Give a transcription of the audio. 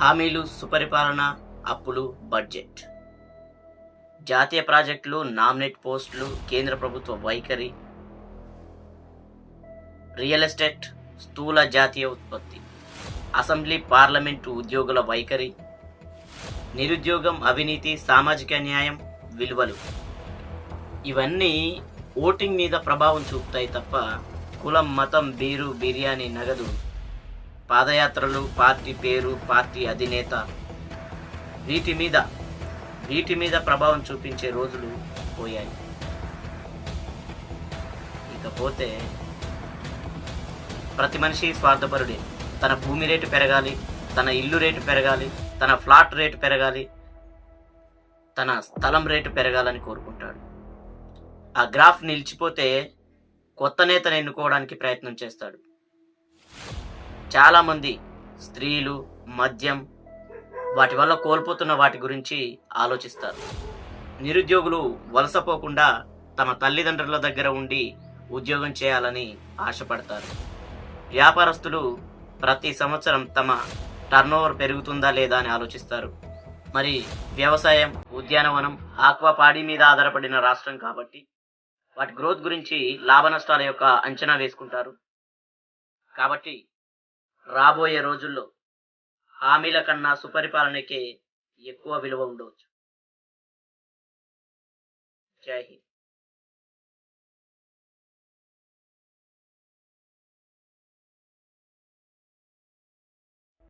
హామీలు సుపరిపాలన అప్పులు బడ్జెట్. జాతీయ ప్రాజెక్టులు నామినేట్ పోస్టులు కేంద్ర ప్రభుత్వ వైఖరి. రియల్ ఎస్టేట్ స్థూల జాతీయ ఉత్పత్తి. అసెంబ్లీ పార్లమెంటు ఉద్యోగుల వైఖరి. నిరుద్యోగం అవినీతి సామాజిక న్యాయం విలువలు. ఇవన్నీ ఓటింగ్ మీద ప్రభావం చూపుతాయి తప్ప కులం మతం బీరు బిర్యానీ నగదు. పాదయాత్రలు పార్టీ పేరు పార్టీ అధినేత. వీటి మీద వీటి మీద ప్రభావం చూపించే రోజులు పోయాయి. ఇకపోతే ప్రతి మనిషి స్వార్థపరుడే. తన భూమి రేటు పెరగాలి తన ఇల్లు రేటు పెరగాలి తన ఫ్లాట్ రేటు పెరగాలి తన స్థలం రేటు పెరగాలని కోరుకుంటాడు. ఆ గ్రాఫ్ నిలిచిపోతే కొత్త నేతను ఎన్నుకోవడానికి ప్రయత్నం చేస్తాడు. చాలామంది స్త్రీలు మద్యం వాటి వల్ల కోల్పోతున్న వాటి గురించి ఆలోచిస్తారు. నిరుద్యోగులు వలసపోకుండా తమ తల్లిదండ్రుల దగ్గర ఉండి ఉద్యోగం చేయాలని ఆశపడతారు. వ్యాపారస్తులు ప్రతి సంవత్సరం తమ టర్నోవర్ పెరుగుతుందా లేదా అని ఆలోచిస్తారు. మరి వ్యవసాయం ఉద్యానవనం ఆక్వా పాడి మీద ఆధారపడిన రాష్ట్రం కాబట్టి వాటి గ్రోత్ గురించి లాభ నష్టాల యొక్క అంచనా వేసుకుంటారు. కాబట్టి రాబోయే రోజుల్లో హామీల కన్నా సుపరిపాలనకే ఎక్కువ విలువ ఉండవచ్చు. జై హింద్.